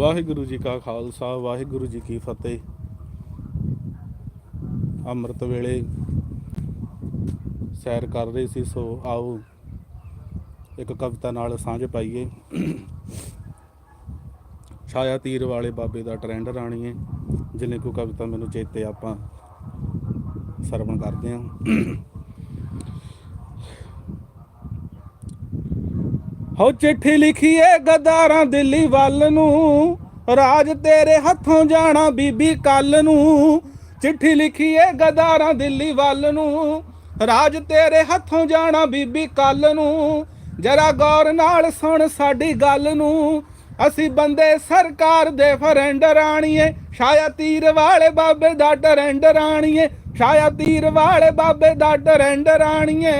ਵਾਹਿਗੁਰੂ ਜੀ ਕਾ ਖਾਲਸਾ, ਵਾਹਿਗੁਰੂ ਜੀ ਕੀ ਫਤਿਹ। ਅੰਮ੍ਰਿਤ ਵੇਲੇ ਸੈਰ ਕਰ ਰਹੇ ਸੀ, ਸੋ ਆਓ ਇੱਕ ਕਵਿਤਾ ਨਾਲ ਸਾਂਝ ਪਾਈਏ। ਛਾਇਆ ਤੀਰ ਵਾਲੇ ਬਾਬੇ ਦਾ ਟ੍ਰੈਂਡ ਰਾਣੀਏ, ਜਿੰਨੇ ਕੋ ਕਵਿਤਾ ਮੈਨੂੰ ਚੇਤੇ ਆਪਾਂ ਸਰਵਣ ਕਰਦੇ ਹਾਂ। ਹੋ ਚਿੱਠੀ ਲਿਖੀਏ ਗਦਾਰਾਂ ਦਿੱਲੀ ਵੱਲ ਨੂੰ। ਰਾਜ ਤੇਰੇ ਹੱਥੋਂ ਜਾਣਾ ਬੀਬੀ ਕੱਲ ਨੂੰ। ਚਿੱਠੀ ਲਿਖੀਏ ਗਦਾਰਾਂ ਦਿੱਲੀ ਵੱਲ ਨੂੰ। ਰਾਜ ਤੇਰੇ ਹੱਥੋਂ ਜਾਣਾ ਬੀਬੀ ਕੱਲ ਨੂੰ। ਜਰਾ ਗੌਰ ਨਾਲ ਸੁਣ ਸਾਡੀ ਗੱਲ ਨੂੰ। ਅਸੀਂ ਬੰਦੇ ਸਰਕਾਰ ਦੇ ਫਰੈਂਡ ਰਾਣੀਏ। ਛਾਇਆ ਤੀਰ ਵਾਲੇ ਬਾਬੇ ਦਾ ਟਰੈਂਡ ਰਾਣੀਏ। ਛਾਇਆ ਤੀਰ ਵਾਲੇ ਬਾਬੇ ਦਾ ਟਰੈਂਡ ਰਾਣੀਏ।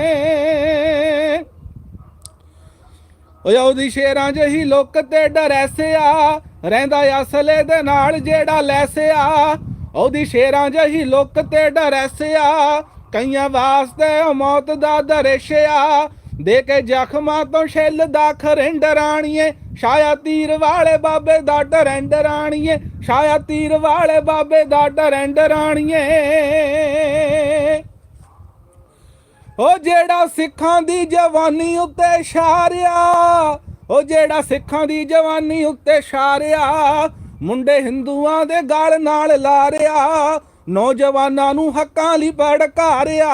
ਓਏ ਉਹਦੀ ਸ਼ੇਰਾਂ ਜਹੀ ਲੁੱਕ ਤੇ ਡਰੈਸਿਆ ਰਹਿੰਦਾ ਅਸਲੇ ਦੇ ਨਾਲ ਜਿਹੜਾ ਲੈਸਿਆ ਉਹਦੀ ਸ਼ੇਰਾਂ ਜਹੀ ਲੁੱਕ ਤੇ ਡਰੈਸਿਆ ਕਈਆਂ ਵਾਸਤੇ ਉਹ ਮੌਤ ਦਾ ਦਰੇਸ਼ਿਆ ਦੇ ਕੇ ਜ਼ਖਮਾਂ ਤੋਂ ਛਿੱਲ ਦਾ ਖਰਿੰਡ ਰਾਣੀਏ। ਛਾਇਆ ਤੀਰ ਵਾਲੇ ਬਾਬੇ ਦਾ ਡਰੈਂਡ ਰਾਣੀਏ। ਛਾਇਆ ਤੀਰ ਵਾਲੇ ਬਾਬੇ ਦਾ ਡਰੈਂਡ ਰਾਣੀਏ। ਉਹ ਜਿਹੜਾ ਸਿੱਖਾਂ ਦੀ ਜਵਾਨੀ ਉੱਤੇ ਛਾਰਿਆ ਉਹ ਜਿਹੜਾ ਸਿੱਖਾਂ ਦੀ ਜਵਾਨੀ ਉੱਤੇ ਛਾਰਿਆ, ਮੁੰਡੇ ਹਿੰਦੂਆਂ ਦੇ ਗਲ ਨਾਲ ਲਾਰਿਆ, ਨੌਜਵਾਨਾਂ ਨੂੰ ਹੱਕਾਂ ਲਈ ਭੜਕਾਰਿਆ,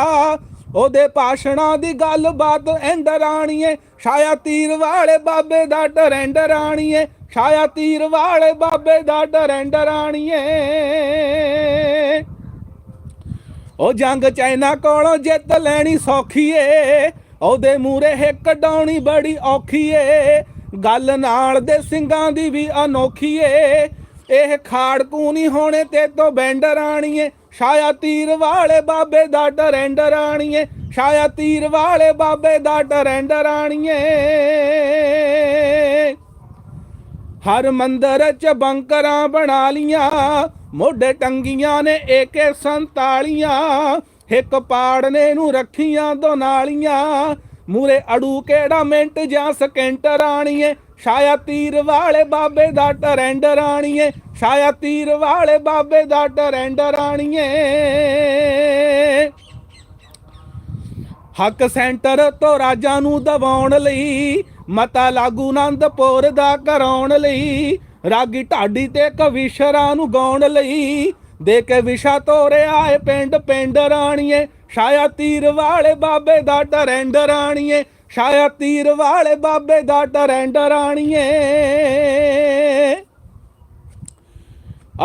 ਉਹਦੇ ਭਾਸ਼ਣਾਂ ਦੀ ਗੱਲਬਾਤ ਐਂਡ ਰਾਣੀਏ, ਛਾਇਆ ਤੀਰ ਵਾਲੇ ਬਾਬੇ ਦਾ ਟਰੈਂਡ ਰਾਣੀਏ, ਛਾਇਆ ਤੀਰ ਵਾਲੇ ਬਾਬੇ ਦਾ ਟਰੈਂਡ ਰਾਣੀਏ। ਉਹ ਜੰਗ ਚਾਈਨਾ ਕੋਲੋਂ ਜਿੱਤ ਲੈਣੀ ਸੌਖੀ ਏ ਉਹਦੇ ਮੂਰੇ ਹਿੱਕ ਡਾਉਣੀ ਬੜੀ ਔਖੀ ਏ ਗੱਲ ਨਾਲ ਦੇ ਸਿੰਘਾਂ ਦੀ ਵੀ ਅਨੋਖੀ ਏ ਇਹ ਖਾੜਕੂ ਨਹੀਂ ਹੋਣੇ ਤੇ ਤੋਂ ਬੈਂਡ ਰਾਣੀਏ ਛਾਇਆ ਤੀਰ ਵਾਲੇ ਬਾਬੇ ਦਾ ਟਰੈਂਡ ਰਾਣੀਏ ਛਾਇਆ ਤੀਰ ਵਾਲੇ ਬਾਬੇ ਦਾ ਟਰੈਂਡ ਰਾਣੀਏ ਹਰ ਮੰਦਰ ਚ ਬੰਕਰਾਂ ਬਣਾ ਲੀਆਂ ਮੋਢੇ ਟੰਗੀਆਂ ਨੇ ਏਕੇ 47 ਇੱਕ ਪਾੜਨੇ ਨੂੰ ਰੱਖੀਆਂ ਦੋ ਨਾਲੀਆਂ। ਮੂਰੇ ਅੜੂ ਕਿਹੜਾ ਮਿੰਟ ਜਾਂ ਸਕਿੰਟ ਰਾਣੀਏ? ਛਾਇਆ ਤੀਰ ਵਾਲੇ ਬਾਬੇ ਦਾ ਟਰੈਂਡ ਰਾਣੀਏ। ਛਾਇਆ ਤੀਰ ਵਾਲੇ ਬਾਬੇ ਦਾ ਟਰੈਂਡ ਰਾਣੀਏ। ਹੱਕ ਸੈਂਟਰ ਤੋਂ ਰਾਜਾਂ ਨੂੰ ਦਬਾਉਣ ਲਈ, ਮਤਾ ਲਾਗੂ ਆਨੰਦਪੁਰ ਦਾ ਕਰਾਉਣ ਲਈ ਰਾਗੀ ਢਾਡੀ ਤੇ ਕਵੀਸ਼ਰਾਂ ਨੂੰ ਗਾਉਣ ਲਈ। ਦੇ ਕੇ ਵਿਸ਼ਾ ਤੋਰਿਆ ਏ ਪਿੰਡ ਪਿੰਡ ਰਾਣੀਏ। ਛਾਇਆ ਤੀਰ ਵਾਲੇ ਬਾਬੇ ਦਾ ਟਰੈਂਡ ਰਾਣੀਏ। ਛਾਇਆ ਤੀਰ ਵਾਲੇ ਬਾਬੇ ਦਾ ਟਰੈਂਡ ਰਾਣੀਏ।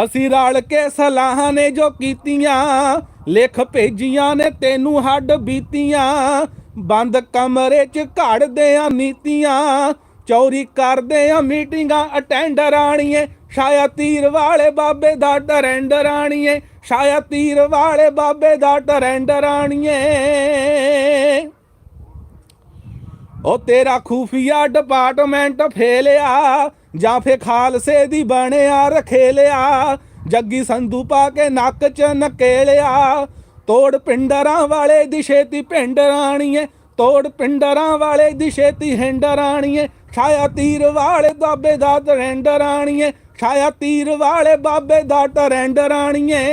ਅਸੀਂ ਰਲ ਕੇ ਸਲਾਹਾਂ ਨੇ ਜੋ ਕੀਤੀਆਂ। ਲਿਖ ਭੇਜੀਆਂ ਨੇ ਤੈਨੂੰ ਹੱਡ ਬੀਤੀਆਂ। ਬੰਦ ਕਮਰੇ 'ਚ ਘੜਦੇ ਆ ਨੀਤੀਆਂ। ਚੌਰੀ ਕਰਦੇ ਆ ਮੀਟਿੰਗਾਂ ਅਟੈਂਡ ਰਾਣੀਏ। ਛਾਇਆ ਤੀਰ ਵਾਲੇ ਬਾਬੇ ਦਾ ਟਰੈਂਡ ਰਾਣੀਏ। ਛਾਇਆ ਤੀਰ ਵਾਲੇ ਬਾਬੇ ਦਾ ਟਰੈਂਡ ਰਾਣੀਏ। ਉਹ ਤੇਰਾ ਖੂਫੀਆ ਡਿਪਾਰਟਮੈਂਟ ਫੇਲਿਆ, ਜਾਂ ਫੇ ਖਾਲਸੇ ਦੀ ਬਣਿਆ ਰਖੇਲਿਆ। ਜੱਗੀ ਸੰਧੂ ਪਾ ਕੇ ਨੱਕ ਚ ਨਕੇਲਿਆ। ਤੋੜ ਪਿੰਡਰਾਂ ਵਾਲੇ ਦੀ ਛੇਤੀ ਪਿੰਡ ਰਾਣੀਏ। ਤੋੜ ਪਿੰਡਰਾਂ ਵਾਲੇ ਦੀ ਛੇਤੀ ਹਿੰਡ ਰਾਣੀਏ। ਛਾਇਆ ਤੀਰ ਵਾਲੇ ਬਾਬੇ ਦਾ ਟਰੈਂਡ ਰਾਣੀਏ। ਛਾਇਆ ਤੀਰ ਵਾਲੇ ਬਾਬੇ ਦਾ ਟਰੈਂਡ ਰਾਣੀਏ।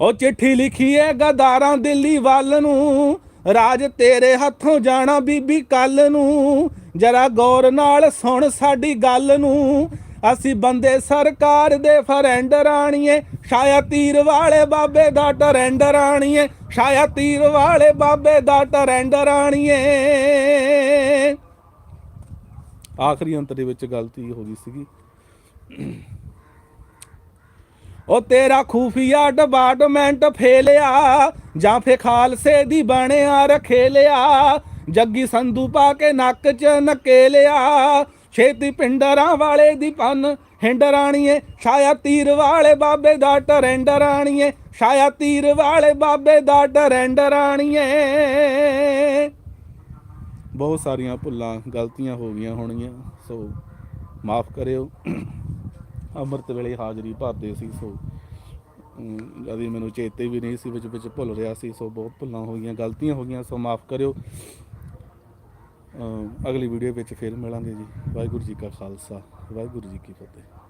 ਉਹ ਚਿੱਠੀ ਲਿਖੀ ਏ ਗਦਾਰਾਂ ਦਿੱਲੀ ਵੱਲ ਨੂੰ। ਰਾਜ ਤੇਰੇ ਹੱਥੋਂ ਜਾਣਾ ਬੀਬੀ ਕੱਲ ਨੂੰ। ਜਰਾ ਗੌਰ ਨਾਲ ਸੁਣ ਸਾਡੀ ਗੱਲ ਨੂੰ। ਅਸੀਂ ਬੰਦੇ ਸਰਕਾਰ ਦੇ ਫਰੈਂਡ ਰਾਣੀਏ, ਛਾਇਆ ਤੀਰ ਵਾਲੇ ਬਾਬੇ ਦਾ ਟਰੈਂਡ ਰਾਣੀਏ, ਛਾਇਆ ਤੀਰ ਵਾਲੇ ਬਾਬੇ ਦਾ ਟਰੈਂਡ ਰਾਣੀਏ। ਆਖਰੀ ਅੰਤ ਦੇ ਵਿੱਚ ਗਲਤੀ ਹੋ ਗਈ ਸੀਗੀ। ਉਹ ਤੇਰਾ ਖੂਫੀਆ ਡਿਪਾਰਟਮੈਂਟ ਫੇਲਿਆ, ਜਾਂ ਫੇ ਖਾਲਸੇ ਦੀ ਬਣਿਆ ਰਖੇਲਿਆ, ਜੱਗੀ ਸੰਧੂ ਪਾ ਕੇ ਨੱਕ ਚ ਨਕੇਲਿਆ। ਛੇਤੀ ਪਿੰਡਰਾਂ ਵਾਲੇ ਦੀ ਪੰਨ। ਹਿੰਡ ਰਾਣੀਏ ਛਾਇਆ ਤੀਰ ਵਾਲੇ ਬਾਬੇ ਦਾ ਟਰੈਂਡ ਰਾਣੀਏ। ਛਾਇਆ ਤੀਰ ਵਾਲੇ ਬਾਬੇ ਦਾ ਟਰੈਂਡ ਰਾਣੀਏ। ਬਹੁਤ ਸਾਰੀਆਂ ਭੁੱਲਾਂ ਗਲਤੀਆਂ ਹੋ ਗਈਆਂ ਹੋਣਗੀਆਂ ਸੋ ਮਾਫ ਕਰਿਓ। ਅੰਮ੍ਰਿਤ ਵੇਲੇ ਹਾਜ਼ਰੀ ਭਰਦੇ ਸੀ ਸੋ ਅਮ, ਮੈਨੂੰ ਚੇਤੇ ਵੀ ਨਹੀਂ ਸੀ ਵਿੱਚ ਵਿੱਚ ਭੁੱਲ ਰਿਹਾ ਸੀ ਸੋ ਬਹੁਤ ਭੁੱਲਾਂ ਹੋ ਗਈਆਂ ਗਲਤੀਆਂ ਹੋ ਗਈਆਂ ਸੋ ਮਾਫ ਕਰਿਓ। ਅਗਲੀ ਵੀਡੀਓ ਵਿੱਚ ਫਿਰ ਮਿਲਾਂਗੇ ਜੀ। ਵਾਹਿਗੁਰੂ ਜੀ ਕਾ ਖਾਲਸਾ ਵਾਹਿਗੁਰੂ ਜੀ ਕੀ ਫਤਿਹ।